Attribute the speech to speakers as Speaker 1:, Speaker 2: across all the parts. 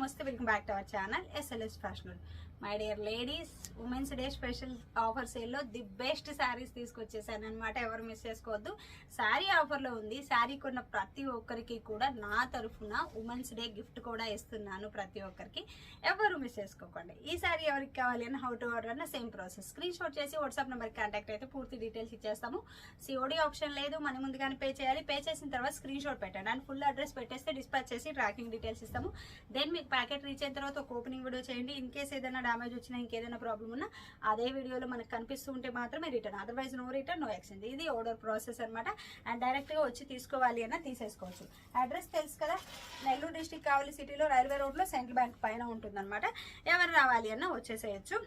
Speaker 1: నమస్తే welcome back to our channel SLS fashion my dear ladies women's day special offer సేల్లో the best saris తీసుకొచ్చేసాను అనమాట ఎవరు miss చేసుకోవద్దు. శారీ ఆఫర్లో ఉంది. శారీ కొన్న ప్రతి ఒక్కరికి కూడా నా తరఫున ఉమెన్స్ డే గిఫ్ట్ కూడా ఇస్తున్నాను ప్రతి ఒక్కరికి. ఎవరు మిస్ చేసుకోకండి. ఈ శారీ ఎవరికి కావాలి అని హౌ టు ఆర్డర్ అన్న సేమ్ ప్రాసెస్ స్క్రీన్ షాట్ చేసి వాట్సాప్ నెంబర్కి కాంటాక్ట్ అయితే పూర్తి డీటెయిల్స్ ఇచ్చేస్తాము. సిఓడి ఆప్షన్ లేదు. మనం ముందుగానే పే చేయాలి. పే చేసిన తర్వాత స్క్రీన్ షాట్ పెట్టండి. అండ్ ఫుల్ అడ్రస్ పెట్టేస్తే డిస్పాచ్ చేసి ట్రాకింగ్ డీటెయిల్స్ ఇస్తాము. దెన్ మీకు ప్యాకెట్ రీచ్ అయిన తర్వాత ఒక ఓపెనింగ్ వీడియో చేయండి. ఇన్ కేస్ ఏదైనా డ్యామేజ్ వచ్చినా ఇంకేదైనా ప్రాబ్లం ఉన్నా అదే వీడియోలో మనకు కనిపిస్తూ ఉంటే మాత్రమే return otherwise no return no exchange ఇది ఆర్డర్ ప్రాసెస్ అనమాట అండ్ డైరెక్ట్గా వచ్చి తీసుకోవాలి అన్న తీసేసుకోవచ్చు. అడ్రస్ తెలుసు కదా? నెల్లూరు డిస్టిక్ కావలి సిటీలో రైల్వే రోడ్లో సెంట్రల్ బ్యాంక్ పైన ఉంటుందన్నమాట. ఎవరు రావాలి అన్న వచ్చేసేయచ్చు.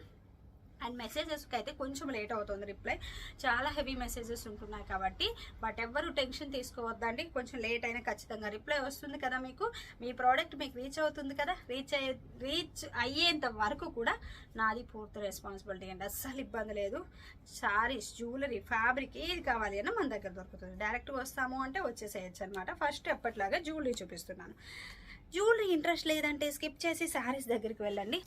Speaker 1: అండ్ మెసేజెస్కి అయితే కొంచెం లేట్ అవుతుంది రిప్లై చాలా హెవీ మెసేజెస్ ఉంటున్నాయి కాబట్టి బట్ ఎవ్వరు టెన్షన్ తీసుకోవద్దండి. కొంచెం లేట్ అయినా ఖచ్చితంగా రిప్లై వస్తుంది కదా మీకు. మీ ప్రోడక్ట్ మీకు రీచ్ అవుతుంది కదా. రీచ్ అయ్యే రీచ్ అయ్యేంత వరకు కూడా నాది పూర్తి రెస్పాన్సిబిలిటీ అండి. అస్సలు ఇబ్బంది లేదు. శారీస్ జ్యువెలరీ ఫ్యాబ్రిక్ ఏది కావాలి అన్న మన దగ్గర దొరుకుతుంది. డైరెక్ట్గా వస్తాము అంటే వచ్చేసేయచ్చు అనమాట ఫస్ట్ ఎప్పటిలాగా జ్యువెలరీ చూపిస్తున్నాను. జ్యువెలరీ ఇంట్రెస్ట్ లేదంటే స్కిప్ చేసి శారీస్ దగ్గరికి వెళ్ళండి.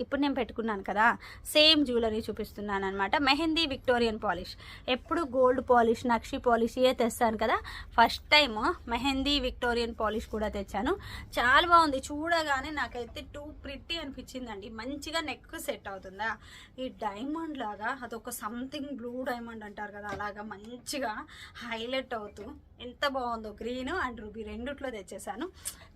Speaker 1: ఇప్పుడు నేను పెట్టుకున్నాను కదా సేమ్ జ్యువెలరీ చూపిస్తున్నాను అనమాట మెహందీ విక్టోరియన్ పాలిష్. ఎప్పుడు గోల్డ్ పాలిష్ నక్షి పాలిష్ ఏ తెస్తాను కదా first time mehndi Victorian polish కూడా తెచ్చాను. చాలా బాగుంది. చూడగానే నాకైతే టూ ప్రిట్టి అనిపించిందండి. మంచిగా నెక్ సెట్ అవుతుందా? ఈ డైమండ్ లాగా అదొక సంథింగ్ బ్లూ డైమండ్ అంటారు కదా అలాగా మంచిగా హైలైట్ అవుతూ ఎంత బాగుందో గ్రీన్ అండ్ రూబీ రెండిట్లో తెచ్చేసాను.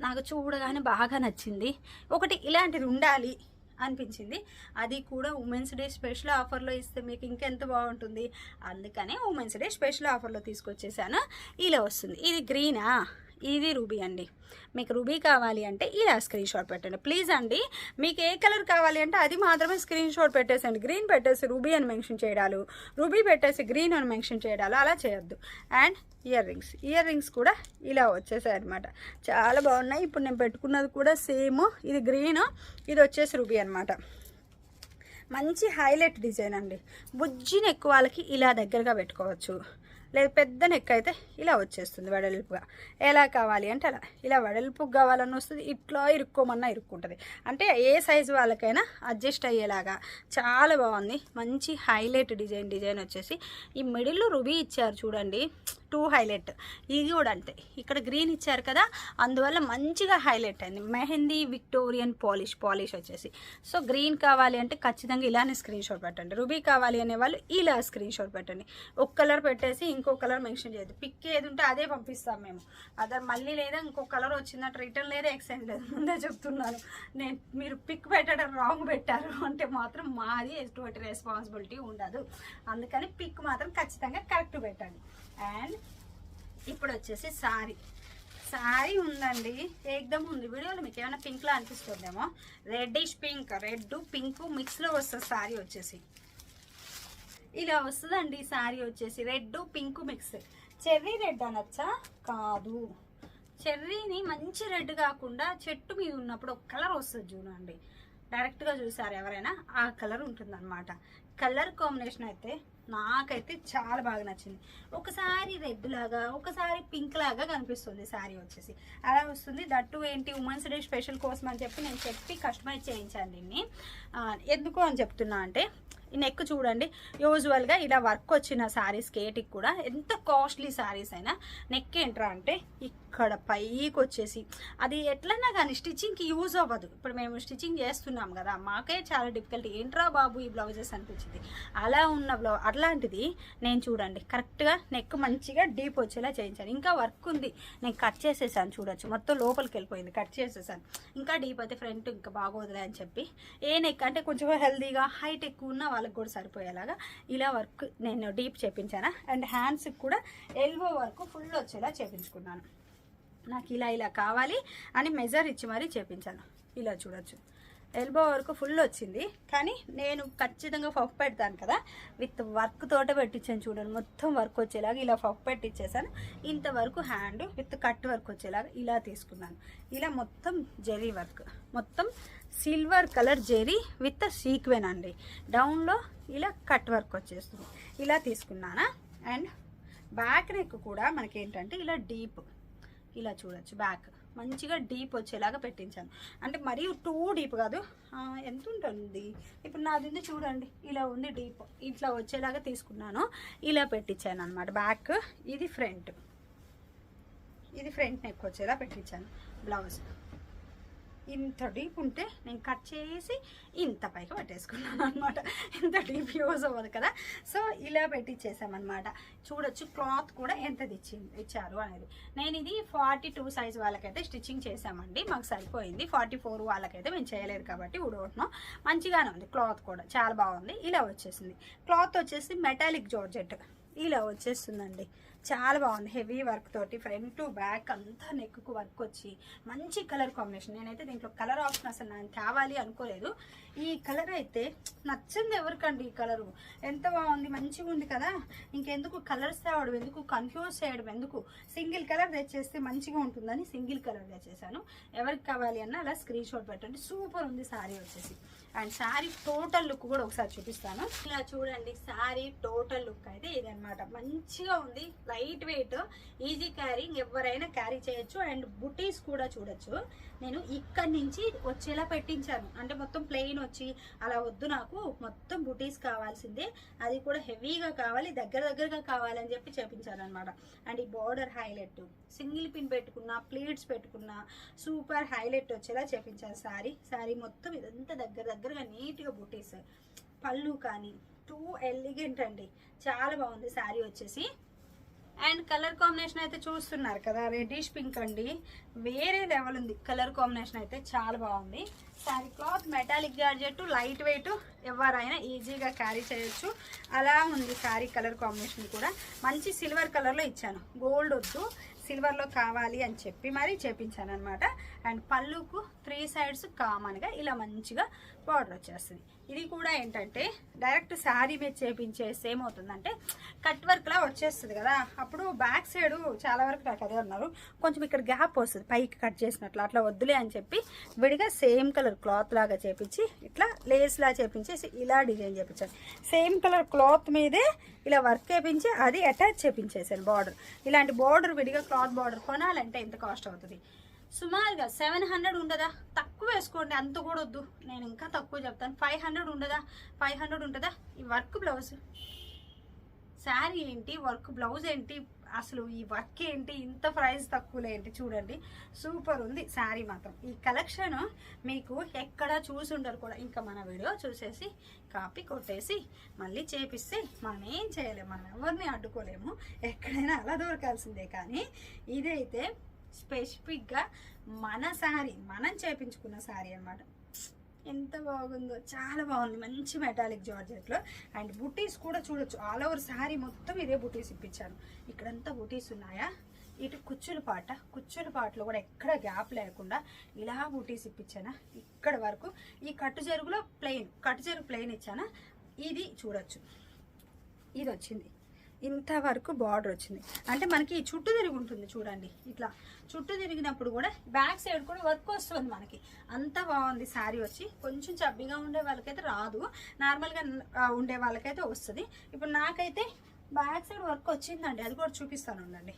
Speaker 1: నాకు చూడగానే బాగా నచ్చింది. ఒకటి ఇలాంటిది ఉండాలి. అనిపించింది. అది కూడా ఉమెన్స్ డే స్పెషల్ ఆఫర్లో ఇస్తే మీకు ఇంకెంత బాగుంటుంది? అందుకనే ఉమెన్స్ డే స్పెషల్ ఆఫర్లో తీసుకొచ్చేసాను. ఇలా వస్తుంది. ఇది గ్రీనా? ఇది రూబీ అండి. మీకు రూబీ కావాలి అంటే ఇలా స్క్రీన్ షాట్ పెట్టండి. ప్లీజ్ అండి మీకు ఏ కలర్ కావాలి అంటే అది మాత్రమే స్క్రీన్ షాట్ పెట్టేసండి గ్రీన్ పెట్టేసి రూబీ అని మెన్షన్ చేయడాలు రూబీ పెట్టేసి గ్రీన్ అని మెన్షన్ చేయడాలు అలా చేయొద్దు. And earrings earrings కూడా ఇలా వచ్చేసాయి అనమాట చాలా బాగున్నాయి. ఇప్పుడు నేను పెట్టుకున్నది కూడా సేమ్ ఇది గ్రీన్ ఇది వచ్చేసి రూబీ అనమాట మంచి హైలైట్ డిజైన్ అండి. బుజ్జి నెక్ వాళ్ళకి ఇలా దగ్గరగా పెట్టుకోవచ్చు. లేదు పెద్ద నెక్ అయితే ఇలా వచ్చేస్తుంది వెడల్పుగా. ఎలా కావాలి అంటే అలా. ఇలా వెడల్పుగా కావాలని వస్తుంది ఇట్లా ఇరుక్కోమన్నా ఇరుక్కుంటుంది. అంటే ఏ సైజు వాళ్ళకైనా అడ్జస్ట్ అయ్యేలాగా చాలా బాగుంది. మంచి హైలైట్ డిజైన్ డిజైన్ వచ్చేసి. ఈ మిడిల్లో రుబీ ఇచ్చారు చూడండి. Too highlight. ఇది కూడా అంతే. ఇక్కడ గ్రీన్ ఇచ్చారు కదా అందువల్ల మంచిగా హైలైట్ అయింది. మెహందీ విక్టోరియన్ పాలిష్ పాలిష్ వచ్చేసి. సో గ్రీన్ కావాలి అంటే ఖచ్చితంగా ఇలానే స్క్రీన్ షాట్ పెట్టండి. రుబీ కావాలి అనే వాళ్ళు ఇలా స్క్రీన్ షాట్ పెట్టండి. ఒక కలర్ పెట్టేసి ఇంకో కలర్ మెన్షన్ చేయదు పిక్ ఏది ఉంటే అదే పంపిస్తాం మేము. అదర్ మళ్ళీ లేదా ఇంకో కలర్ వచ్చిందంటే రిటర్న్ లేదా ఎక్స్చేంజ్ లేదు. ముందే చెప్తున్నాను. నేను మీరు పిక్ పెట్టడం రాంగ్ పెట్టారు అంటే మాత్రం మాది ఎటువంటి రెస్పాన్సిబిలిటీ ఉండదు. అందుకని పిక్ మాత్రం ఖచ్చితంగా కరెక్ట్ పెట్టండి. అండ్ ఇప్పుడు వచ్చేసి సారీ. సారీ ఉందండి. ఏకదమ్ ఉంది. వీడియోలో మీకు ఏమైనా పింక్లో అనిపిస్తుందేమో? రెడ్డిష్ పింక్ రెడ్ పింక్ మిక్స్లో వస్తుంది సారీ వచ్చేసి. ఇలా వస్తుందండి సారీ వచ్చేసి. Red pink mix cherry red అనొచ్చా? కాదు. చెర్రీని మంచి రెడ్ కాకుండా చెట్టు మీద ఉన్నప్పుడు ఒక కలర్ వస్తుంది చూడండి. డైరెక్ట్గా చూసారు ఎవరైనా ఆ కలర్ ఉంటుందన్నమాట. కలర్ కాంబినేషన్ అయితే నాకైతే చాలా బాగా నచ్చింది. ఒకసారి రెడ్ లాగా ఒకసారి పింక్ లాగా కనిపిస్తుంది శారీ వచ్చేసి. అలా వస్తుంది. దట్టు ఏంటి? ఉమెన్స్ డే స్పెషల్ కోసం అని చెప్పి నేను చెప్పి కస్టమైజ్ చేయించాను దీన్ని. ఎందుకు అని చెప్తున్నా అంటే నెక్ చూడండి యూజువల్గా ఇలా వర్క్ వచ్చిన శారీస్ కేటికి కూడా ఎంత కాస్ట్లీ శారీస్ అయినా నెక్ ఏంట్రా అంటే ఇక్కడ పైకి వచ్చేసి అది ఎట్లన్నా కానీ స్టిచ్చింగ్కి యూజ్ అవ్వదు. ఇప్పుడు మేము స్టిచ్చింగ్ చేస్తున్నాం కదా మాకే చాలా డిఫికల్టీ ఏంట్రా బాబు ఈ బ్లౌజెస్ అనిపించింది? అలా ఉన్న బ్లౌ అట్లాంటిది నేను చూడండి కరెక్ట్గా నెక్ మంచిగా డీప్ వచ్చేలా చేయించాను. ఇంకా వర్క్ ఉంది నేను కట్ చేసేసాను చూడొచ్చు. మొత్తం లోపలికి వెళ్ళిపోయింది కట్ చేసేసాను. ఇంకా డీప్ అయితే ఫ్రంట్ ఇంకా బాగోదులే అని చెప్పి ఏ నెక్ అంటే కొంచెం హెల్దీగా హైట్ ఎక్కువ ఉన్న వాళ్ళకి కూడా సరిపోయేలాగా ఇలా వర్క్ నేను డీప్ చేపించాను. అండ్ హ్యాండ్స్కి కూడా ఎల్బో వర్క్ ఫుల్ వచ్చేలా చేపించుకున్నాను. నాకు ఇలా ఇలా కావాలి అని మెజర్ ఇచ్చి మరీ చేపించాను. ఇలా చూడొచ్చు. ఎల్బో వరకు ఫుల్ వచ్చింది. కానీ నేను ఖచ్చితంగా పఫ్ పెడతాను కదా. విత్ వర్క్ తోట పెట్టించాను చూడండి. మొత్తం వర్క్ వచ్చేలాగా ఇలా పఫ్ పెట్టించేసాను ఇంతవరకు హ్యాండ్ విత్ కట్ వర్క్ వచ్చేలాగా ఇలా తీసుకున్నాను. ఇలా మొత్తం జరీ వర్క్. మొత్తం silver colour zari with sequin అండి. డౌన్లో ఇలా కట్ వర్క్ వచ్చేస్తుంది. ఇలా తీసుకున్నానా? అండ్ బ్యాక్ నెక్ కూడా మనకి ఏంటంటే ఇలా డీప్ ఇలా చూడొచ్చు బ్యాక్ మంచిగా డీప్ వచ్చేలాగా పెట్టించాను. అంటే మరీ టూ డీప్ కాదు. ఎంత ఉంటుంది? ఇప్పుడు నాది ఉంది చూడండి. ఇలా ఉంది డీప్. ఇట్లా వచ్చేలాగా తీసుకున్నాను. ఇలా పెట్టించాను అనమాట బ్యాక్ ఇది ఫ్రంట్ ఇది ఫ్రంట్ నెక్ వచ్చేలా పెట్టించాను. బ్లౌజ్ ఇంత డీప్ ఉంటే నేను కట్ చేసి ఇంత పైకి పెట్టేసుకున్నాను అనమాట ఇంత డీప్ యూజ్ అవ్వదు కదా. సో ఇలా పెట్టించేసామన్నమాట చూడొచ్చు క్లాత్ కూడా ఎంత ఇచ్చారు అనేది. నేను ఇది ఫార్టీ టూ సైజ్ వాళ్ళకైతే స్టిచ్చింగ్ చేసామండి మాకు సరిపోయింది. ఫార్టీ ఫోర్ వాళ్ళకైతే మేము చేయలేదు కాబట్టి ఉడగొట్టినాం మంచిగానే ఉంది క్లాత్ కూడా. చాలా బాగుంది. ఇలా వచ్చేసింది. క్లాత్ వచ్చేసి మెటాలిక్ జార్జెట్. ఇలా వచ్చేస్తుందండి. చాలా బాగుంది. హెవీ వర్క్ తోటి ఫ్రంట్ టు బ్యాక్ అంతా నెక్కు వర్క్ వచ్చి మంచి కలర్ కాంబినేషన్ నేనైతే దీంట్లో కలర్ ఆప్షన్ అసలు నాకు కావాలి అనుకోలేదు. ఈ కలర్ అయితే నచ్చింది ఎవరికండి ఈ కలరు ఎంత బాగుంది మంచిగా ఉంది కదా? ఇంకెందుకు కలర్స్ తేవడం ఎందుకు కన్ఫ్యూజ్ చేయడం ఎందుకు? సింగిల్ కలర్ తెచ్చేస్తే మంచిగా ఉంటుందని సింగిల్ కలర్ తెచ్చేసాను. ఎవరికి కావాలి అన్న అలా స్క్రీన్ షాట్ పెట్టండి. సూపర్ ఉంది శారీ వచ్చేసి. అండ్ శారీ టోటల్ లుక్ కూడా ఒకసారి చూపిస్తాను. ఇలా చూడండి శారీ టోటల్ లుక్ అయితే ఇది అనమాట మంచిగా ఉంది లైట్ వెయిట్ ఈజీ క్యారింగ్ ఎవరైనా క్యారీ చేయొచ్చు. అండ్ బుటీస్ కూడా చూడొచ్చు. నేను ఇక్కడి నుంచి వచ్చేలా పెట్టించాను. అంటే మొత్తం ప్లెయిన్ వచ్చి అలా వద్దు నాకు మొత్తం బుటీస్ కావాల్సిందే. అది కూడా హెవీగా కావాలి దగ్గర దగ్గరగా కావాలని చెప్పి చేపించాను అనమాట అండ్ ఈ బార్డర్ హైలైట్ సింగిల్ పిన్ పెట్టుకున్నా ప్లీట్స్ పెట్టుకున్నా సూపర్ హైలైట్ వచ్చేలా చేపించాను. శారీ శారీ మొత్తం ఇదంతా దగ్గర దగ్గరగా నీట్గా బుటీస్ పళ్ళు కానీ టూ ఎలిగెంట్ అండి. చాలా బాగుంది శారీ వచ్చేసి. అండ్ కలర్ కాంబినేషన్ అయితే చూస్తున్నారు కదా రెడ్డిష్ పింక్ అండి. వేరే లెవెల్ ఉంది. కలర్ కాంబినేషన్ అయితే చాలా బాగుంది. Sari cloth metallic georgette light weight ఎవరైనా ఈజీగా క్యారీ చేయొచ్చు. అలా ఉంది శారీ కలర్ కాంబినేషన్ కూడా. మంచి సిల్వర్ కలర్లో ఇచ్చాను. గోల్డ్ వద్దు. సిల్వర్లో కావాలి అని చెప్పి మరీ చేపించాను అనమాట అండ్ పళ్ళుకు త్రీ సైడ్స్ కామన్గా ఇలా మంచిగా బార్డర్ వచ్చేస్తుంది. ఇది కూడా ఏంటంటే డైరెక్ట్ శారీ మీద చేపించేస్తే ఏమవుతుందంటే కట్ వర్క్లా వచ్చేస్తుంది కదా. అప్పుడు బ్యాక్ సైడ్ చాలా వరకు నాకు అదే ఉన్నారు. కొంచెం ఇక్కడ గ్యాప్ వస్తుంది. పైకి కట్ చేసినట్లు అట్లా వద్దులే అని చెప్పి విడిగా సేమ్ కలర్ క్లాత్ లాగా చేపించి ఇట్లా లేస్లా చేపించేసి ఇలా డిజైన్ చేపించాను. సేమ్ కలర్ క్లాత్ మీదే ఇలా వర్క్ చేపించి అది అటాచ్ చేపించేసాను బార్డర్ ఇలాంటి బార్డర్ విడిగా క్లాత్ బార్డర్ కొనాలంటే ఎంత కాస్ట్ అవుతుంది. సుమారుగా సెవెన్ హండ్రెడ్ ఉండదా? తక్కువ వేసుకోండి అంత కూడా వద్దు. నేను ఇంకా తక్కువ చెప్తాను. ఫైవ్ హండ్రెడ్ ఉండదా? ఫైవ్ హండ్రెడ్ ఉంటుందా ఈ వర్క్ బ్లౌజ్. శారీ ఏంటి? వర్క్ బ్లౌజ్ ఏంటి? అసలు ఈ వర్క్ ఏంటి? ఇంత ప్రైస్ తక్కువలో ఏంటి? చూడండి. సూపర్ ఉంది శారీ మాత్రం. ఈ కలెక్షన్ మీకు ఎక్కడ చూసి ఉండరు కూడా. ఇంకా మన వీడియో చూసేసి కాపీ కొట్టేసి మళ్ళీ చేపిస్తే మనం ఏం చేయలేము మనం ఎవరిని అడ్డుకోలేము. ఎక్కడైనా అలా దొరకాల్సిందే. కానీ ఇదైతే స్పెసిఫిక్గా మన శారీ మనం చేపించుకున్న శారీ అన్నమాట. ఎంత బాగుందో చాలా బాగుంది. మంచి మెటాలిక్ జార్జెట్లో అండ్ బుటీస్ కూడా చూడొచ్చు. ఆల్ ఓవర్ శారీ మొత్తం ఇదే బుటీస్ ఇప్పించాను ఇక్కడంతా బుటీస్ ఉన్నాయా? ఇటు కుచ్చుల పాట. కుచ్చుల పాటలో కూడా ఎక్కడ గ్యాప్ లేకుండా ఇలా బుటీస్ ఇప్పించానా? ఇక్కడ వరకు. ఈ కట్టు జరుగులో ప్లెయిన్ కట్టు జరుగు ప్లెయిన్ ఇచ్చానా? ఇది చూడొచ్చు. ఇది వచ్చింది. ఇంతవరకు బార్డర్ వచ్చింది. అంటే మనకి చుట్టూ తిరిగి ఉంటుంది చూడండి ఇట్లా చుట్టూ తిరిగినప్పుడు కూడా బ్యాక్ సైడ్ కూడా వర్క్ వస్తుంది మనకి. అంత బాగుంది శారీ వచ్చి. కొంచెం చబ్బిగా ఉండే వాళ్ళకైతే రాదు. నార్మల్గా ఉండే వాళ్ళకైతే వస్తుంది. ఇప్పుడు నాకైతే బ్యాక్ సైడ్ వర్క్ వచ్చిందండి. అది కూడా చూపిస్తాను ఉండండి.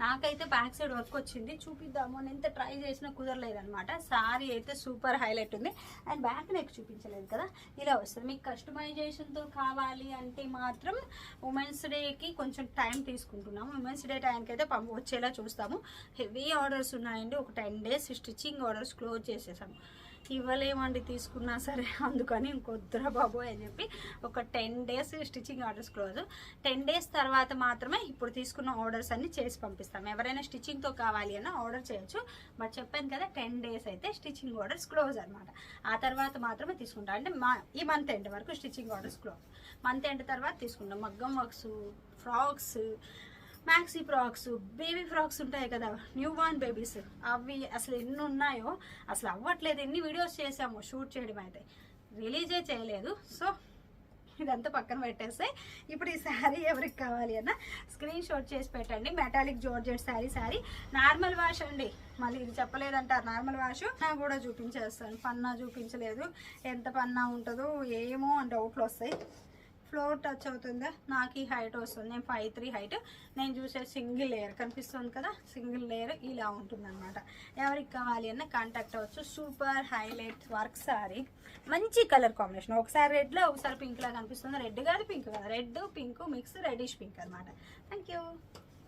Speaker 1: నాకైతే బ్యాక్ సైడ్ వర్క్ వచ్చింది. చూపిద్దాము అని ఎంత ట్రై చేసినా కుదరలేదనమాట సారీ అయితే సూపర్ హైలైట్ ఉంది. అండ్ బ్యాక్ నెక్ చూపించలేదు కదా? ఇలా వస్తుంది. మీకు కస్టమైజేషన్తో కావాలి అంటే మాత్రం ఉమెన్స్ డేకి కొంచెం టైం తీసుకుంటున్నాము. ఉమెన్స్ డే టైంకి అయితే పంప వచ్చేలా చూస్తాము. హెవీ ఆర్డర్స్ ఉన్నాయండి. ఒక ten days stitching orders close చేసేసాము. ఇవ్వలేమండి తీసుకున్నా సరే. అందుకని ఇంకొద్దురా బాబు అని చెప్పి ఒక ten days stitching orders close. Ten days తర్వాత మాత్రమే ఇప్పుడు తీసుకున్న ఆర్డర్స్ అన్ని చేసి పంపిస్తాం. ఎవరైనా స్టిచ్చింగ్తో కావాలి అన్న ఆర్డర్ చేయొచ్చు. బట్ చెప్పాను కదా టెన్ డేస్ అయితే స్టిచ్చింగ్ ఆర్డర్స్ క్లోజ్ అనమాట ఆ తర్వాత మాత్రమే తీసుకుంటాం. అంటే మా ఈ మంత్ ఎండ్ వరకు stitching orders close. Month end తర్వాత తీసుకుంటాం. మగ్గం works frocks maxi frocks baby frocks ఉంటాయి కదా న్యూ బార్న్ బేబీస్ అవి అసలు ఎన్ని ఉన్నాయో అసలు అవ్వట్లేదు. ఎన్ని వీడియోస్ చేసాము షూట్ చేయడం అయితే రిలీజే చేయలేదు. సో ఇదంతా పక్కన పెట్టేస్తే ఇప్పుడు ఈ శారీ ఎవరికి కావాలి అన్న స్క్రీన్ షాట్ చేసి పెట్టండి. Metallic georgette sari sari normal wash అండి. మళ్ళీ ఇది చెప్పలేదంటారు. నార్మల్ వాష్ నా కూడా చూపించేస్తాను. పన్నా చూపించలేదు. ఎంత పన్నా ఉంటుందో ఏమో అని డౌట్లు వస్తాయి. ఫ్లోర్ టచ్ అవుతుందా? నాకు ఈ హైట్ వస్తుంది. నేను ఫైవ్ త్రీ హైట్ నేను చూసే సింగిల్ లేయర్ కనిపిస్తుంది కదా? సింగిల్ లేయర్ ఇలా ఉంటుందన్నమాట. ఎవరికి కావాలి అన్న కాంటాక్ట్ అవ్వచ్చు. సూపర్ హైలైట్ వర్క్ సారీ మంచి కలర్ కాంబినేషన్ ఒకసారి రెడ్లో ఒకసారి పింక్లా కనిపిస్తుంది. రెడ్ కాదు పింక్ కాదు. Red pink mix reddish pink అనమాట థ్యాంక్ యూ